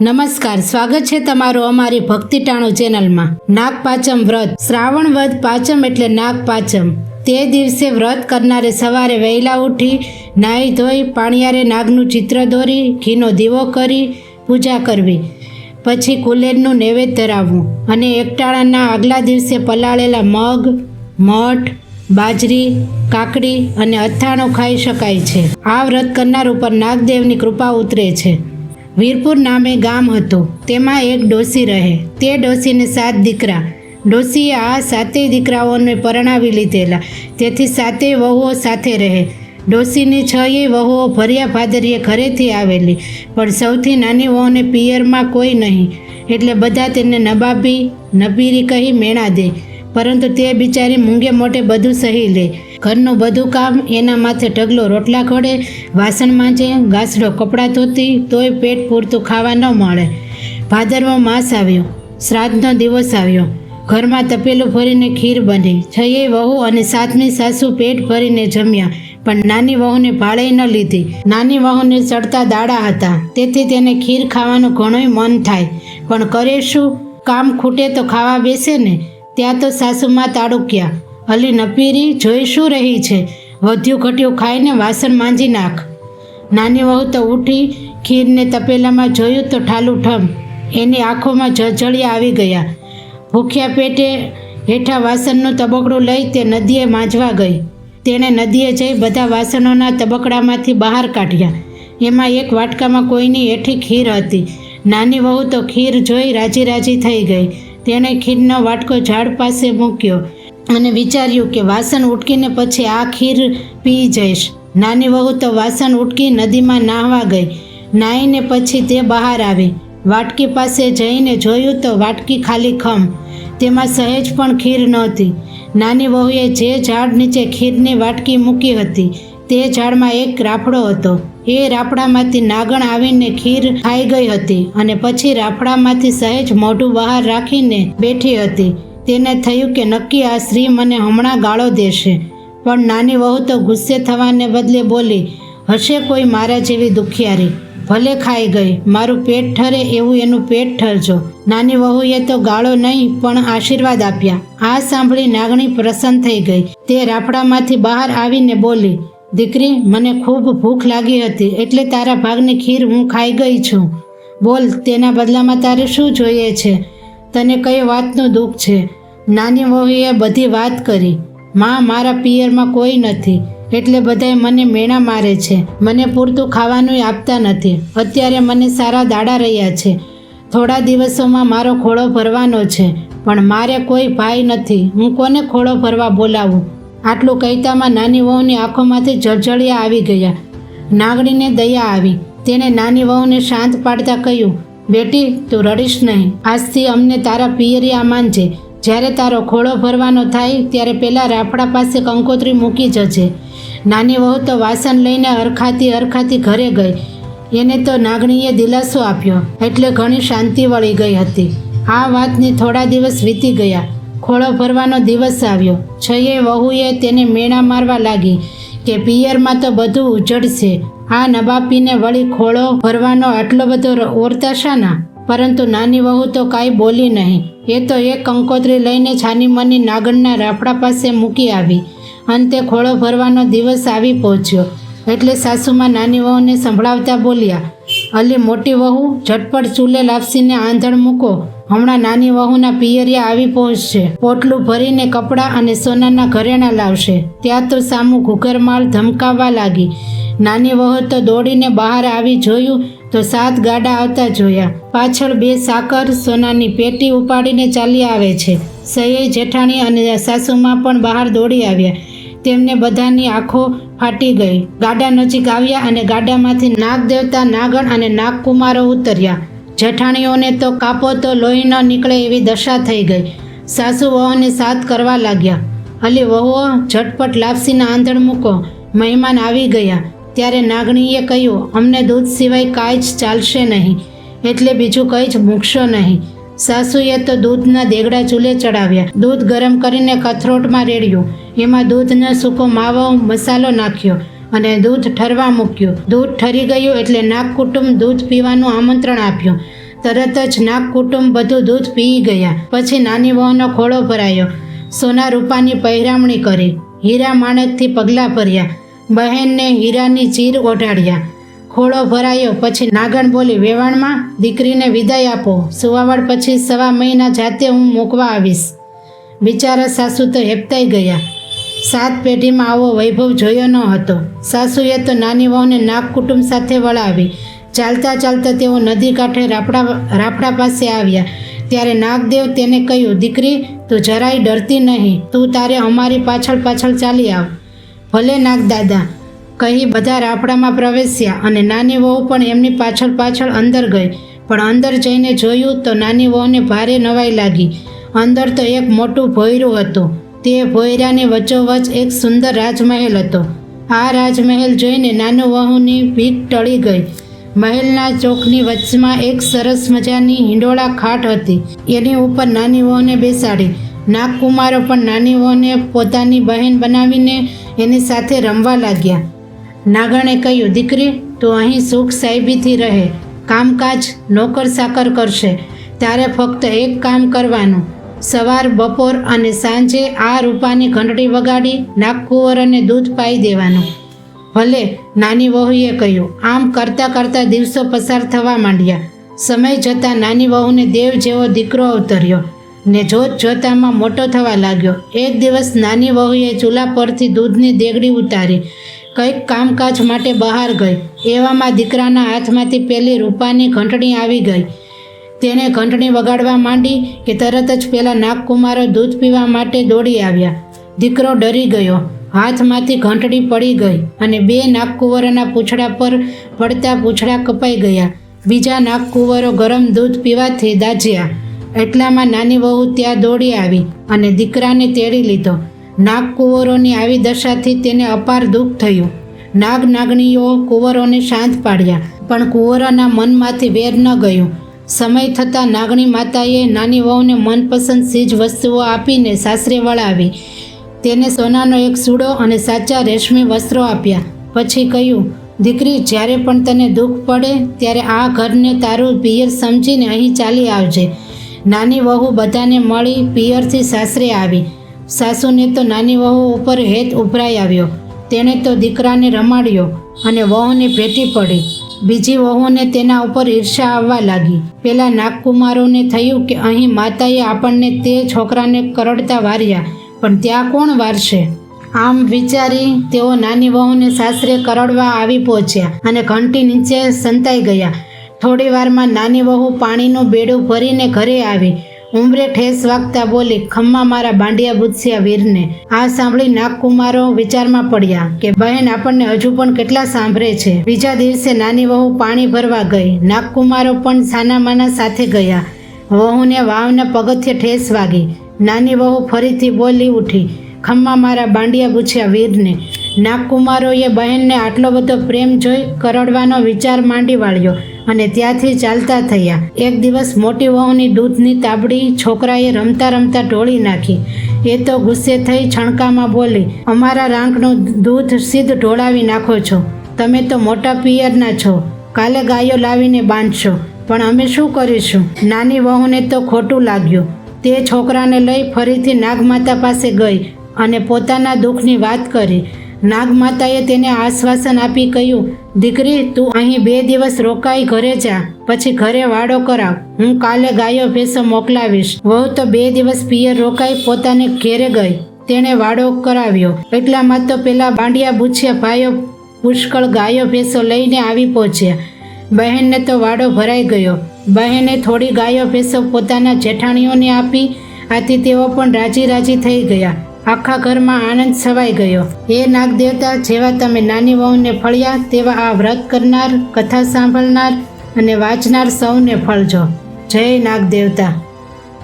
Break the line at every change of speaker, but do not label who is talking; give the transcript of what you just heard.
નમસ્કાર, સ્વાગત છે તમારું અમારી ભક્તિ ચેનલમાં. નાગ પાચમ વ્રત, શ્રાવણ વદ પાંચમ એટલે નાગ પાચમ. તે દિવસે વ્રત કરનારે સવારે વહેલા ઉઠી, નાહી ધોઈ, પાણીયારે નાગનું ચિત્ર દોરી, ઘીનો દીવો કરી, પૂજા કરવી. પછી કુલેરનું નૈવેદ્ય ધરાવવું અને એકટાણાના આગલા દિવસે પલાળેલા મગ, મઠ, બાજરી, કાકડી અને અથાણું ખાઈ શકાય છે. આ વ્રત કરનાર ઉપર નાગદેવની કૃપા ઉતરે છે. વીરપુર નામે ગામ હતું. તેમાં એક ડોસી રહે. તે ડોસીને સાત દીકરા. ડોસીએ આ સાતેય દીકરાઓને પરણાવી લીધેલા. તેથી સાતેય વહુઓ સાથે રહે. ડોસીની છએ વહુઓ ભર્યા ભાદરીએ ઘરેથી આવેલી. પણ સૌથી નાની વહુને પિયરમાં કોઈ નહીં. એટલે બધા તેને નબાબી, નબીરી કહી મેણા દે. પરંતુ તે બિચારી મૂંગે મોટે બધું સહી લે. ઘરનું બધું કામ એના માથે ઢગલો રોટલા ખોડે, વાસણ માંજે ગાસડો કપડાં ધોતી, તોય પેટ પૂરતું ખાવા ન મળે. ભાદરવો માસ આવ્યો, શ્રાદ્ધનો દિવસ આવ્યો. ઘરમાં તપેલું ભરીને ખીર બની. છયે વહુ અને સાતમી સાસુ પેટ ભરીને જમ્યા, પણ નાની વહુને ભાળે ન લીધી. નાની વહુને ચડતા દાડા હતા. તેથી તેને ખીર ખાવાનું ઘણું મન થાય. પણ કરે શું? કામ ખૂટે તો ખાવા બેસે ને? ત્યાં તો સાસુમાં તાળુક્યા અલી નપીરી જોઈ શું રહી છે? વધ્યું ઘટ્યું ખાઈને વાસણ માંજી નાખ. નાની વહુ તો ઉઠી ખીરને તપેલામાં જોયું તો ઠાલું ઠમ. એની આંખોમાં જળજળિયા આવી ગયા. ભૂખ્યા પેટે હેઠા વાસણનું તબકડું લઈ તે નદીએ માંજવા ગઈ. તેણે નદીએ જઈ બધા વાસણોના તબકડામાંથી બહાર કાઢ્યા. એમાં એક વાટકામાં કોઈની હેઠી ખીર હતી. નાની વહુ તો ખીર જોઈ રાજી રાજી થઈ ગઈ. તેણે ખીરનો વાટકો ઝાડ પાસે મૂક્યો અને વિચાર્યું કે વાસણ ઉટકીને પછી આ ખીર પી જઈશ. નાની વહુ તો વાસણ ઉટકી નદીમાં નાહવા ગઈ. નાહીને પછી તે બહાર આવી. વાટકી પાસે જઈને જોયું તો વાટકી ખાલી ખમ. તેમાં સહેજ પણ ખીર નહોતી. નાની વહુએ જે ઝાડ નીચે ખીરની વાટકી મૂકી હતી તે ઝાડમાં એક રાફડો હતો. એ રાફડામાંથી નાગણ આવીને ખીર ખાઈ ગઈ હતી અને પછી રાફડામાંથી સહેજ મોઢું બહાર રાખીને બેઠી હતી. તેને થયું કે નક્કી આ સ્ત્રી મને હમણાં ગાળો દેશે. પણ નાની વહુ તો ગુસ્સે થવાને બદલે બોલી, હશે કોઈ મારા જેવી દુખિયારી. ભલે ખાઈ ગઈ. મારું પેટ ઠરે એવું એનું પેટ ઠરજો. નાની વહુએ તો ગાળો નહીં, પણ આશીર્વાદ આપ્યા. આ સાંભળી નાગણી પ્રસન્ન થઈ ગઈ. તે રાફડામાંથી બહાર આવીને બોલી દીકરી, મને ખૂબ ભૂખ લાગી હતી, એટલે તારા ભાગની ખીર હું ખાઈ ગઈ છું. બોલ, તેના બદલામાં તારે શું જોઈએ છે? તને કઈ વાતનું દુઃખ છે? નાની વહુએ બધી વાત કરી. માં મારા પિયરમાં કોઈ નથી, એટલે બધાય મને મેણા મારે છે. મને પૂરતું ખાવાનું આપતા નથી. અત્યારે મને સારા દાડા રહ્યા છે. થોડા દિવસોમાં મારો ખોળો ભરવાનો છે, પણ મારે કોઈ ભાઈ નથી. હું કોને ખોળો ભરવા બોલાવું? આટલું કહેતામાં નાની વહુની આંખોમાંથી જળજળિયા આવી ગયા. નાગણીને દયા આવી. તેણે નાની વહુને શાંત પાડતા કહ્યું, બેટી, તું રડીશ નહીં. આજથી અમને તારા પિયરિયા માનજે. જ્યારે તારો ખોળો ભરવાનો થાય, ત્યારે પહેલાં રાફડા પાસે કંકોત્રી મૂકી જજે. નાની વહુ તો વાસણ લઈને અરખાતી અરખાતી ઘરે ગઈ. એને તો નાગણીએ દિલાસો આપ્યો. એટલે ઘણી શાંતિ વળી ગઈ હતી. આ વાતની થોડા દિવસ વીતી ગયા. ખોળો ભરવાનો દિવસ આવ્યો. છયે વહુએ તેને મેણા મારવા લાગી કે પિયરમાં તો બધું ઉજડશે આ નબાપીને વળી ખોળો ભરવાનો આટલો બધો ઓરતા શાના? પરંતુ નાની વહુ તો કાંઈ બોલી નહીં. એ તો એક કંકોત્રી લઈને છાનીમની નાગણના રાફડા પાસે મૂકી આવી. અંતે ખોળો ભરવાનો દિવસ આવી પહોંચ્યો. એટલે સાસુમાં નાની વહુને સંભળાવતા બોલ્યા, અલી મોટી વહુ, ઝટપટ ચૂલે લાપસીને આંધણ મૂકો. હમણાં નાની વહુના પિયરિયા આવી પહોંચશે. પોટલું ભરીને કપડાં અને સોનાના ઘરેણા લાવશે. ત્યાં તો સામું ઘૂઘરમાળ ધમકાવવા લાગી. નાની વહુ તો દોડીને બહાર આવી જોયું તો સાત ગાડા આવતા જોયા. પાછળ બે સાકર સોનાની પેટી ઉપાડીને ચાલી આવે છે. સૈયે જેઠાણી અને સાસુમાં પણ બહાર દોડી આવ્યા. તેમને બધાની આંખો ફાટી ગઈ. ગાડા નજીક આવ્યા અને ગાડામાંથી નાગ દેવતા નાગણ અને નાગકુમારો ઉતર્યા. જેઠાણીઓને તો કાપો તો લોહી ન નીકળે એવી દશા થઈ ગઈ. સાસુ વહુને સાથ કરવા લાગ્યા. અલી વહુઓ ઝટપટ લાપસીના આંધણ મૂકો. મહેમાન આવી ગયા. ત્યારે નાગણીએ કહ્યું, અમને દૂધ સિવાય કાંઈ જ ચાલશે નહીં. એટલે બીજું કંઈ જ મૂકશો નહીં. સાસુએ તો દૂધના દેગડા ચૂલે ચડાવ્યા. દૂધ ગરમ કરીને કથરોટમાં રેડ્યું. એમાં દૂધનો સૂકો માવો, મસાલો નાખ્યો. અને દૂધ ઠરવા મૂક્યું. દૂધ ઠરી ગયું એટલે નાગ કુટુંબ દૂધ પીવાનું આમંત્રણ આપ્યું. તરત જ નાગ કુટુંબ બધું દૂધ પી ગયા. પછી નાની વહુનો ખોળો ભરાયો. સોના રૂપાની પહેરામણી કરી. હીરા માણેકથી પગલાં ભર્યા. બહેનને હીરાની ચીર ઓઢાડ્યા. ખોળો ભરાયો પછી નાગણ બોલી, વેવાણમાં દીકરીને વિદાય આપો. સુવાવડ પછી સવા મહિના જાતે હું મૂકવા આવીશ. બિચારા સાસુ તો હેપતાઈ ગયા. સાત પેઢીમાં આવો વૈભવ જોયો ન હતો. સાસુએ તો નાની વહુને નાગ કુટુંબ સાથે વળાવી. ચાલતા ચાલતા તેઓ નદી કાંઠે રાપડા રાફડા પાસે આવ્યા. ત્યારે નાગદેવ તેને કહ્યું, દીકરી, તું જરાય ડરતી નહીં. તું તારે અમારી પાછળ પાછળ ચાલી આવ. ભલે નાગદાદા, કહી બધા રાફડામાં પ્રવેશ્યા અને નાની વહુ પણ એમની પાછળ પાછળ અંદર ગઈ. પણ અંદર જઈને જોયું તો નાની વહુને ભારે નવાઈ લાગી. અંદર તો એક મોટું ભોયરું હતું. તે ભોયરાની વચ્ચોવચ એક સુંદર રાજમહેલ હતો. આ રાજમહેલ જોઈને નાનું વહુની ભીખ ટળી ગઈ. મહેલના ચોકની વચમાં એક સરસ મજાની હિંડોળા ખાટ હતી. એની ઉપર નાની વહુને બેસાડી. નાગકુમારો પણ નાની વહુને પોતાની બહેન બનાવીને એની સાથે રમવા લાગ્યા. નાગણે કહ્યું, દીકરી, તું અહીં સુખ સાહેબીથી રહે. કામકાજ નોકર સાકર કરશે. તારે ફક્ત એક કામ કરવાનું. સવાર, બપોર અને સાંજે આ રૂપાની ઘંટડી વગાડી નાગકુંવરોને દૂધ પાઈ દેવાનું. ભલે નાની વહુએ કહ્યું, આમ કરતાં કરતાં દિવસો પસાર થવા માંડ્યા. સમય જતાં નાની વહુને દેવ જેવો દીકરો અવતર્યો ને જોત જોતામાં મોટો થવા લાગ્યો. એક દિવસ નાની વહુએ ચૂલા પરથી દૂધની દેગડી ઉતારી, કંઈક કામકાજ માટે બહાર ગઈ. એવામાં દીકરાના હાથમાંથી પેલી રૂપાની ઘંટડી આવી ગઈ. તેણે ઘંટણી વગાડવા માંડી કે તરત જ પેલા નાગકુમારો દૂધ પીવા માટે દોડી આવ્યા. દીકરો ડરી ગયો. હાથમાંથી ઘંટડી પડી ગઈ અને બે નાગકુંવરોના પૂંછડા પર પડતા પૂંછડા કપાઈ ગયા. બીજા નાગકુંવરો ગરમ દૂધ પીવાથી દાજ્યા. એટલામાં નાની વહુ ત્યાં દોડી આવી અને દીકરાને તેડી લીધો. નાગકુંવરોની આવી દશાથી તેને અપાર દુઃખ થયું. નાગ નાગણીઓ કુંવરોને શાંત પાડ્યા, પણ કુંવરોના મનમાંથી વેર ન ગયું. સમય થતાં નાગણી માતાએ નાની વહુને મનપસંદ ચીજ વસ્તુઓ આપીને સાસરે વળાવી. તેને સોનાનો એક સૂડો અને સાચા રેશમી વસ્ત્રો આપ્યા. પછી કહ્યું, દીકરી, જ્યારે પણ તને દુઃખ પડે, ત્યારે આ ઘરને તારું પિયર સમજીને અહીં ચાલી આવજે. નાની વહુ બધાને મળી પિયરથી સાસરે આવી. સાસુને તો નાની વહુ ઉપર હેત ઉભરાઈ આવ્યો. તેણે તો દીકરાને રમાડ્યો અને વહુને ભેટી પડી. બીજી વહુને તેના ઉપર ઈર્ષા આવવા લાગી. પેલા નાગકુમારોને થયું કે અહીં માતાએ આપણને તે છોકરાને કરડતા વાર્યા, પણ ત્યાં કોણ વારશે? આમ વિચારી તેઓ નાની વહુને સાસરે કરડવા આવી પહોંચ્યા અને ઘંટી નીચે સંતાઈ ગયા. થોડી વારમાં નાની વહુ પાણીનું બેડું ભરીને ઘરે આવી. ઉંમરે ઠેસ વાગતા બોલી, ખમ્મા મારા બાંડિયા બુદસિયા વીરને. આ સાંભળી નાગકુમારો વિચારમાં પડ્યા કે, બહેન, આપણને હજુ પણ કેટલા સાંભળે છે. બીજા દિવસે નાની વહુ પાણી ભરવા ગઈ. નાગકુમારો પણ સાનામાના સાથે ગયા. વહુને વાવને પગથિયે ઠેસ વાગી. નાની વહુ ફરીથી બોલી ઉઠી, ખમ્મા મારા બાંડિયા બુછ્યા વીરને. નાગકુમારોએ બહેનને આટલો બધો પ્રેમ જોઈ કરડવાનો વિચાર માંડી વાળ્યો અને ત્યાંથી ચાલતા થયા. એક દિવસ મોટી વહુની દૂધની તાબડી છોકરાએ રમતા રમતા ઢોળી નાખી. એ તો ગુસ્સે થઈ છણકામાં બોલી, અમારા રાંકનું દૂધ સીધ ઢોળાવી નાખો છો. તમે તો મોટા પિયરના છો. કાલે ગાયો લાવીને બાંધશો. પણ અમે શું કરીશું? નાની વહુને તો ખોટું લાગ્યું. તે છોકરાને લઈ ફરીથી નાગમાતા પાસે ગઈ અને પોતાના દુઃખની વાત કરી. નાગમાતાએ તેને આશ્વાસન આપી કહ્યું, દીકરી, તું અહીં બે દિવસ રોકાઈ ઘરે જા, પછી ઘરે વાડો કરાવ. હું કાલે ગાયો ભેંસો મોકલાવીશ. વહુ તો બે દિવસ પિયર રોકાઈ પોતાને ઘેરે ગઈ. તેણે વાડો કરાવ્યો. એટલામાં તો પેલા બાંડિયા બુછિયા ભાઈઓ, પુષ્કળ ગાયો ભેંસો લઈને આવી પહોંચ્યા. બહેનને તો વાડો ભરાઈ ગયો. બહેને થોડી ગાયો ભેંસો પોતાના જેઠાણીઓને આપી, આથી તેઓ પણ રાજી રાજી થઈ ગયા. આખા ઘરમાં આનંદ છવાઈ ગયો. એ નાગદેવતા જેવા તમે નાની વહુને ફળ્યા તેવા આ વ્રત કરનાર, કથા સાંભળનાર અને વાંચનાર સૌને ફળજો. જય નાગદેવતા